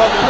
হবে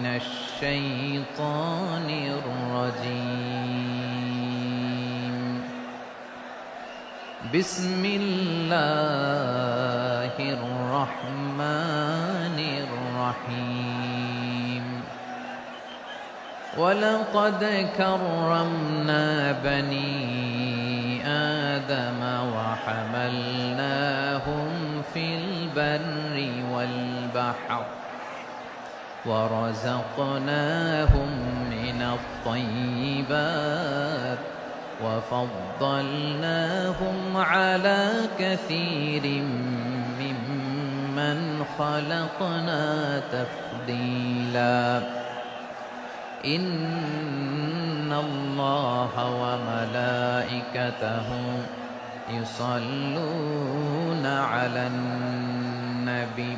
الشيطان الرجيم. بسم الله الرحمن الرحيم. ولقد كرمنا بني آدم وحملناهم في البر والبحر. ورزقناهم من الطيبات وفضلناهم على كثير ممن خلقنا تفضيلا. إن الله وملائكته يصلون على النبي.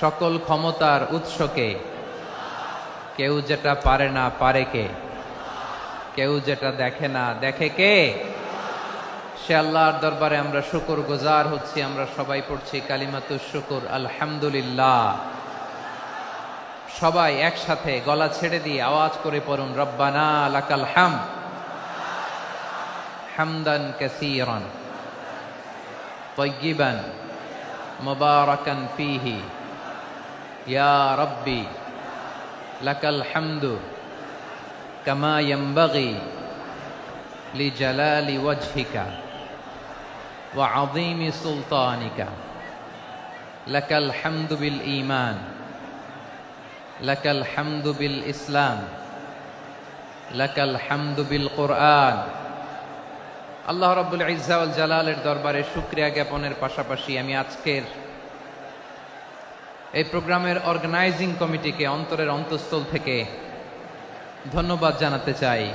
সকল ক্ষমতার উৎসকে, কেউ যেটা পারে না পারে কে, কেউ যেটা দেখে না দেখে কে, সে আল্লাহর দরবারে আমরা শুকুর গুজার হচ্ছি, আমরা সবাই পড়ছি কালিমাতু শুকুর, আলহামদুলিল্লাহ। সবাই একসাথে গলা ছেড়ে দিয়ে আওয়াজ করে পড়ুন, রব্বানা লাকাল হাম, হামদান কাসীরান ইয়া রব্বি, লাকাল হামদু কামা ইয়াম্বাগি লি জালালি ওয়াজহিকা ওয়া আযীমি সুলতানিকা, লাকাল হামদু বিল ইমান লাকাল হামদু বিল ইসলাম, লাকাল হামদু বিল কোরআন। আল্লাহ রব্বুল ইজাউল জালালের দরবারে শুক্রিয়া জ্ঞাপনের পাশাপাশি আমি আজকের এই প্রোগ্রামের অর্গানাইজিং কমিটিকে অন্তরের অন্তঃস্থল থেকে ধন্যবাদ জানাতে চাই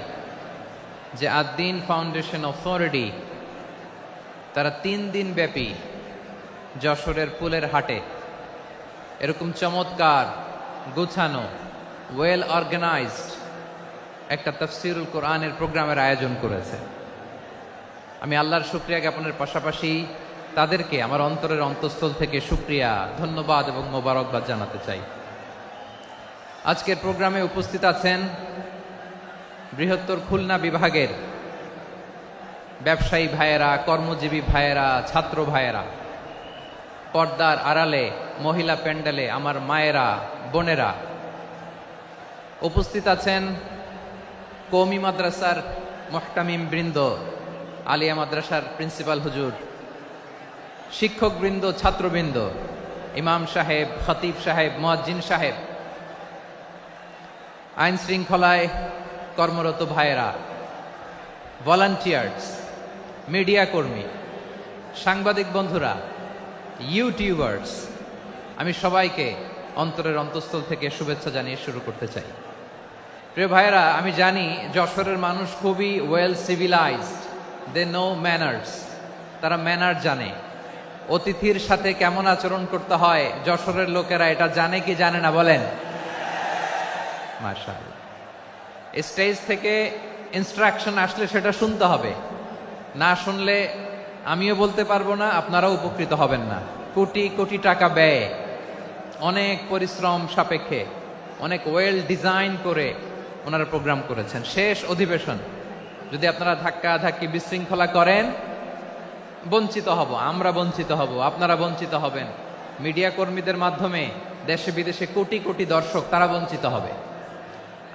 যে আদ্দিন ফাউন্ডেশন অথরিটি তারা তিন দিন ব্যাপী যশোরের পুলের হাটে এরকম চমৎকার গুছানো ওয়েল অর্গানাইজড একটা তফসিরুল কোরআনের প্রোগ্রামের আয়োজন করেছে। আমি আল্লাহর শুক্রিয়া জ্ঞাপনের পাশাপাশি তাদেরকে আমার অন্তরের অন্তঃস্থল থেকে শুক্রিয়া ধন্যবাদ এবং মোবারকবাদ জানাতে চাই। আজকের প্রোগ্রামে উপস্থিত আছেন বৃহত্তর খুলনা বিভাগের ব্যবসায়ী ভাইয়েরা, কর্মজীবী ভাইয়েরা, ছাত্র ভাইয়েরা, পর্দার আড়ালে, মহিলা প্যান্ডেলে আমার মায়েরা, বোনেরা, উপস্থিত আছেন কৌমি মাদ্রাসার মোহতামিম বৃন্দ, আলিয়া মাদ্রাসার প্রিন্সিপাল হুজুর শিক্ষকবৃন্দ, ছাত্রবৃন্দ, ইমাম সাহেব, খতিব সাহেব, মোয়াজ্জিন সাহেব, আইন শৃঙ্খলায় কর্মরত ভাইয়েরা ভলান্টিয়ার্স মিডিয়া কর্মী, সাংবাদিক বন্ধুরা ইউটিউবার্স আমি সবাইকে অন্তরের অন্তঃস্থল থেকে শুভেচ্ছা জানিয়ে শুরু করতে চাই। প্রিয় ভাইয়েরা, আমি জানি যশোরের মানুষ খুবই well civilized they know manners তারা ম্যানার জানে। অতিথির সাথে কেমন আচরণ করতে হয়? যশোরের লোকেরা এটা জানে কি জানে না বলেন? মার্শাল স্টেজ থেকে ইনস্ট্রাকশন আসলে সেটা শুনতে হবে। না শুনলে আমিও বলতে পারব না, আপনারাও উপকৃত হবেন না। কোটি কোটি টাকা ব্যয়। অনেক পরিশ্রম সাপেক্ষে। অনেক ওয়েল ডিজাইন করে ওনারা প্রোগ্রাম করেছেন। শেষ অধিবেশন। যদি আপনারা ধাক্কা ধাক্কি বিশৃঙ্খলা করেন বঞ্চিত হব, আমরা বঞ্চিত হব, আপনারা বঞ্চিত হবেন। মিডিয়া কর্মীদের মাধ্যমে দেশে বিদেশে কোটি কোটি দর্শক, তারা বঞ্চিত হবে।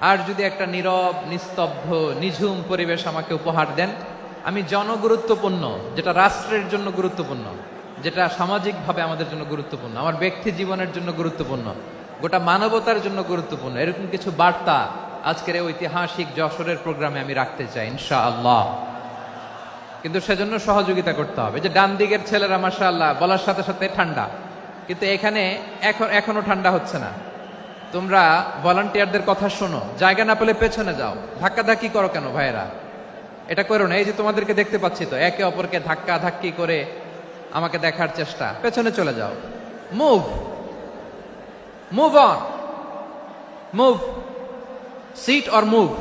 আর যদি একটা নীরব, নিস্তব্ধ, নিঝুম পরিবেশ আমাকে উপহার দেন, আমি জনগুরুত্বপূর্ণ, যেটা রাষ্ট্রের জন্য গুরুত্বপূর্ণ, যেটা সামাজিকভাবে আমাদের জন্য গুরুত্বপূর্ণ, আমার ব্যক্তি জীবনের জন্য গুরুত্বপূর্ণ, গোটা মানবতার জন্য গুরুত্বপূর্ণ, এরকম কিছু বার্তা আজকের ঐতিহাসিক যশোরের প্রোগ্রামে আমি রাখতে চাই ইনশা আল্লাহ কিন্তু সেজন্য সহযোগিতা করতে হবে। যে ডান দিকের ছেলেরা মাসা আল্লাহ বলার সাথে সাথে ঠান্ডা। কিন্তু এখানে এখন, এখনও ঠান্ডা হচ্ছে না। তোমরা ভলান্টিয়ারদের কথা শোনো। জায়গা না পেলে পেছনে যাও। ধাক্কা ধাক্কি করো কেন ভাইয়েরা? এটা করো না। এই যে তোমাদেরকে দেখতে পাচ্ছি তো, একে অপরকে ধাক্কা ধাক্কি করে আমাকে দেখার চেষ্টা। পেছনে চলে যাও। Move move on move seat or move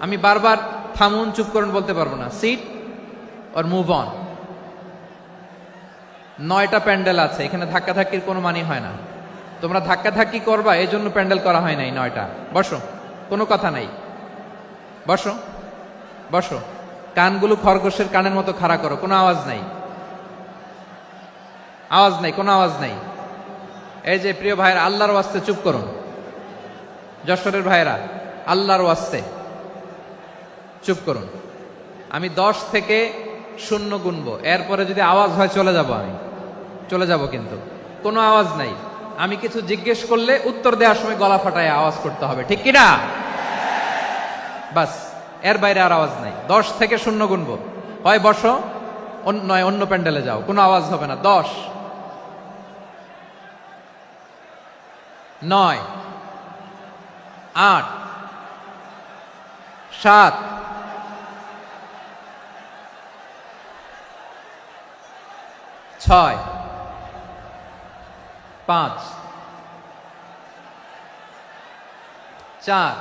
আমি বারবার থামুন, চুপ করুন বলতে পারব না। সিট অর মুভ অন নয়টা প্যান্ডেল আছে, এখানে ধাক্কা ধাক্কির কোনো মানি হয় না। তোমরা ধাক্কা ধাক্কি করবা এই জন্য প্যান্ডেল করা হয় নাই নয়টা। বসো, কোনো কথা নাই। বসো বসো। কানগুলো খরগোশের কানের মতো খাড়া করো, কোনো আওয়াজ নাই। আওয়াজ নাই, কোনো আওয়াজ নাই। এই যে প্রিয় ভাইয়েরা, আল্লাহর ওয়াস্তে চুপ করুন। যশোরের ভাইয়েরা, আল্লাহর ওয়াস্তে চুপ করুন। আমি দশ থেকে শূন্য গুনবো। এরপরে যদি আওয়াজ হয়, চলে যাব আমি। চলে যাব কিন্তু। কোনো আওয়াজ নাই। আমি কিছু জিজ্ঞেস করলে উত্তর দেওয়ার সময় গলা ফাটায় আওয়াজ করতে হবে। ঠিক কিনা? বাস, এর বাইরে আর আওয়াজ নাই। দশ থেকে শূন্য গুনবো। হয় বসো নয়, অন্য প্যান্ডেলে যাও। কোনো আওয়াজ হবে না। দশ। নয়। আট। সাত। ছয় পাঁচ চার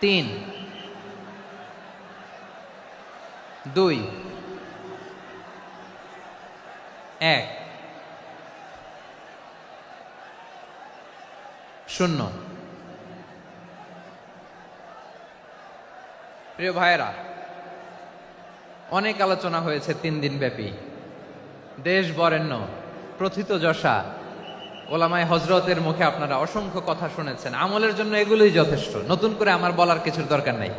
তিন দুই এক শূন্য। প্রিয় ভাইয়েরা, অনেক আলোচনা হয়েছে তিন দিন ব্যাপী। দেশ বরেণ্য, প্রথিত যশা, ওলামায় হজরতের মুখে আপনারা অসংখ্য কথা শুনেছেন। আমলের জন্য এগুলোই যথেষ্ট। নতুন করে আমার বলার কিছুর দরকার নাই।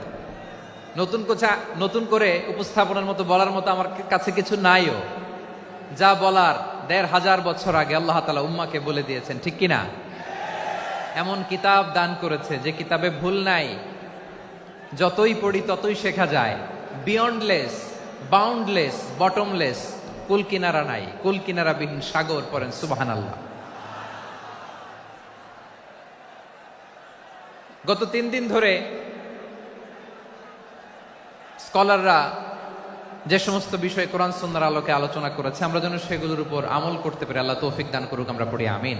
নতুন কোচা, নতুন করে উপস্থাপনের মতো বলার মতো আমার কাছে কিছু নাইও। যা বলার দেড় হাজার বছর আগে আল্লাহ তালা উম্মাকে বলে দিয়েছেন, ঠিক কিনা? এমন কিতাব দান করেছে যে কিতাবে ভুল নাই। যতই পড়ি ততই শেখা যায়। বিয়ন্ডলেস বাউন্ডলেস বটমলেস কুল কিনারা নাই। কুল কিনারা বিহীন সাগর পড়েন সুবাহান আল্লাহ গত তিন দিন ধরে স্কলাররা যে সমস্ত বিষয়ে কোরআন সুন্নার আলোকে আলোচনা করেছে, আমরা যেন সেগুলোর উপর আমল করতে পারি। আল্লাহ তৌফিক দান করুক, আমরা পড়ি, আমিন।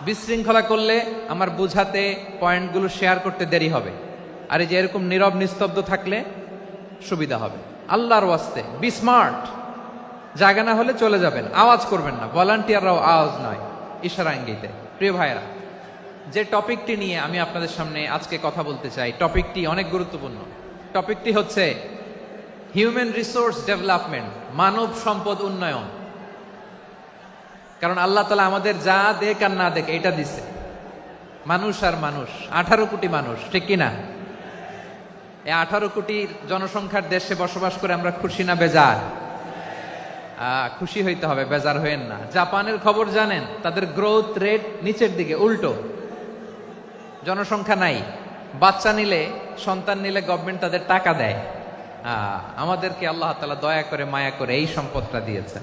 বিশৃঙ্খলা করলে আমার বুঝাতে পয়েন্টগুলো শেয়ার করতে দেরি হবে। আর এই যে এরকম নীরব নিস্তব্ধ থাকলে সুবিধা হবে। আল্লাহর ওয়াস্তে বি স্মার্ট জায়গা না হলে চলে যাবেন। আওয়াজ করবেন না। ভলান্টিয়াররাও আওয়াজ নয় ইশারা ইঙ্গিতে। প্রিয় ভাইরা যে টপিকটি নিয়ে আমি আপনাদের সামনে আজকে কথা বলতে চাই, টপিকটি অনেক গুরুত্বপূর্ণ। টপিকটি হচ্ছে হিউম্যান রিসোর্স ডেভেলপমেন্ট মানব সম্পদ উন্নয়ন। কারণ আল্লাহ তালা আমাদের যা দেখ আর না দেখ এটা দিছে। মানুষ আর মানুষ, আঠারো কোটি মানুষ, ঠিক কিনা? এই আঠারো কোটি জনসংখ্যার দেশে বসবাস করে আমরা খুশি না বেজার? খুশি হইতে হবে, বেজার হইেন না। জাপানের খবর জানেন, তাদের গ্রোথ রেট নিচের দিকে, উল্টো। জনসংখ্যা নাই। বাচ্চা নিলে, সন্তান নিলে গভর্নমেন্ট তাদের টাকা দেয়। আমাদেরকে আল্লাহ তালা দয়া করে, মায়া করে এই সম্পদটা দিয়েছেন।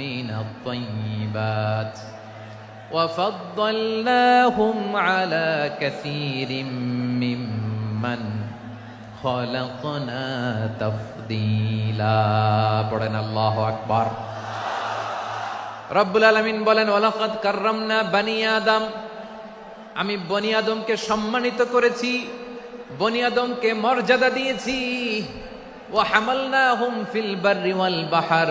من الطيبات وفضلناهم على كثير ممن خلقنا تفضيلا পড়েন আল্লাহ আকবার রব্বুল আলমিন বলেন ওলাকাদ কার্রামনা বানি আদম আমি বনি আদমকে সম্মানিত করেছি বনি আদমকে মর্যাদা দিয়েছি ও হামালনা হুম ফিল বাররি ওয়াল বাহার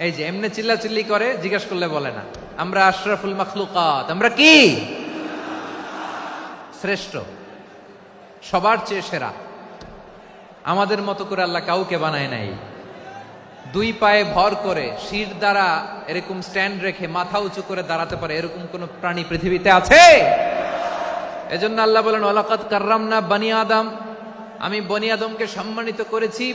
এই যে এমনি চিল্লাচিল্লি করে, জিজ্ঞেস করলে বলে না। আমরা আশরাফুল মখলুকাত। আমরা কি? শ্রেষ্ঠ। সবার চেয়ে সেরা। আমাদের মতো করে আল্লাহ কাউকে বানায় নাই। দুই পায়ে ভর করে শির দ্বারা এরকম স্ট্যান্ড রেখে মাথা উঁচু করে দাঁড়াতে পারে এরকম কোন প্রাণী পৃথিবীতে আছে? এজন্য আল্লাহ বলেন ওলাকাত কার্রাম না বানি আদম। আমি বনি আদমকে সম্মানিত করেছি।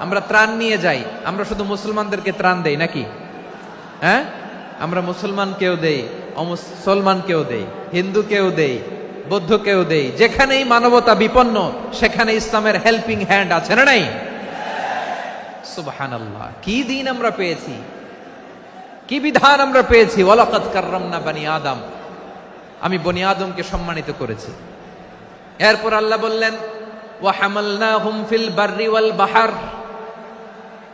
আমরা ত্রাণ নিয়ে যাই। আমরা শুধু মুসলমানদেরকে ত্রাণ দেই নাকি? হ্যাঁ? আমরা মুসলমান কেউ দেই, অমুসলমান কেউ দেই, হিন্দু কেউ দেই, বৌদ্ধ কেউ দেই। যেখানেই মানবতা বিপন্ন, সেখানে ইসলামের হেল্পিং হ্যান্ড আছে না নাই? সুবহানাল্লাহ। কি দিন আমরা পেয়েছি? কি বিধান আমরা পেয়েছি? ওয়ালাকাত কাররামনা বানি আদম। আমি বনি আদমকে সম্মানিত করেছি। এরপর আল্লাহ বললেন ওয়াহামালনাহুম ফিল বাররি ওয়াল বাহার।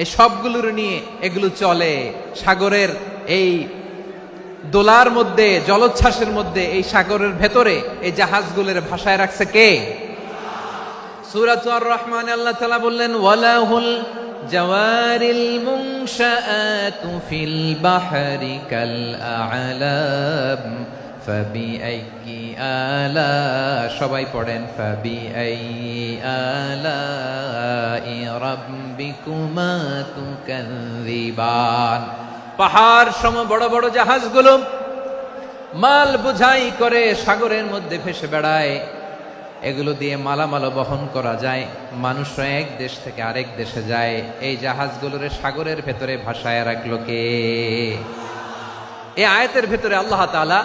এই সবগুলোর নিয়ে এগুলো চলে। সাগরের এই দোলার মধ্যে, জলোচ্ছ্বাসের মধ্যে, এই সাগরের ভেতরে এই জাহাজগুলোর ভাষায় রাখছে কে? সুরাত রহমান আল্লাহ তালা বললেন, ওয়ালাহুল জাওয়ারিল মুনশাআতু ফিল বাহরি কাল আ'লাম। ফাবিআইয়ি আলা, সবাই পড়েন ফাবিআইয়ি আলাই রাব্বিকুমা তুকাযিবান পাহাড় সম বড় বড় জাহাজগুলো মাল বোঝাই করে সাগরের মধ্যে ভেসে বেড়ায়। এগুলো দিয়ে মালামাল বহন করা যায়। মানুষরা এক দেশ থেকে আরেক দেশে যায়। এই জাহাজগুলোরে সাগরের ভেতরে ভাসায় রাখল কে? এই আয়াতের ভেতরে আল্লাহ তাআলা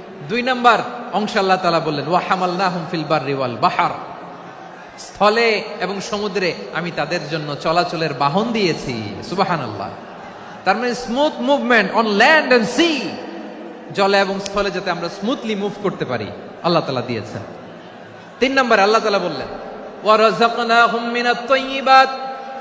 দুই নাম্বার, অংশ আল্লাহ তালা বললেন, ওয়া হামালনাহুম ফিল বাররি ওয়াল বাহার। স্থলে এবং সমুদ্রে আমি তাদের জন্য চলাচলের বাহন দিয়েছি সুবাহান আল্লাহ তার মানে smooth movement on land and sea জলে এবং স্থলে যাতে আমরা স্মুথলি মুভ করতে পারি, আল্লাহ তালা দিয়েছেন। তিন নম্বর, আল্লাহ তালা বললেন ওয়ারাযাকনাহুম মিনাত তাইয়্যিবাত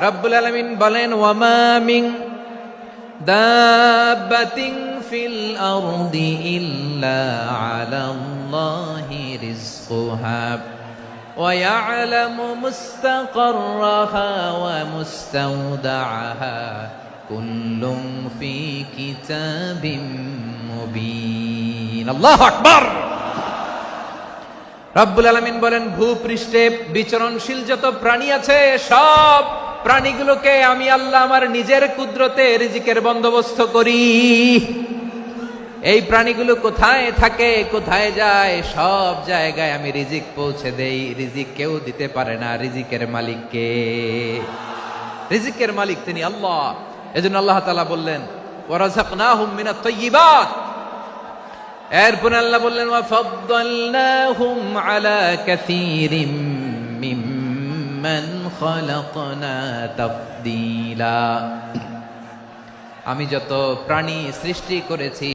রব্বুল আলামিন বলেন ওয়ামামিং দাব্বাতিন ফিল আরদি ইল্লা আলাল্লাহি রিজকুহা ويعلم مستقرها ومستودعها كل في كتاب مبين الله أكبر রব্বুল আলমিন বলেন ভূপৃষ্ঠে বিচরণশীল যত প্রাণী আছে সব প্রাণীগুলোকে আমি আল্লাহ আমার নিজের কুদরতে রিজিকের বন্দোবস্ত করি। এই প্রাণীগুলো কোথায় থাকে, কোথায় যায়, সব জায়গায় আমি রিজিক পৌঁছে দেই। রিজিক কেউ দিতে পারে না রিজিকের মালিককে। রিজিকের মালিক তিনি আল্লাহ। এজন্য আল্লাহ তাআলা বললেন তাইয়্যিবাত এরপর আল্লাহ বললেন, ওয়াফাদ্দালনাহুম আলা কাসীরিম মিম্মান আমি যত প্রাণী সৃষ্টি করেছি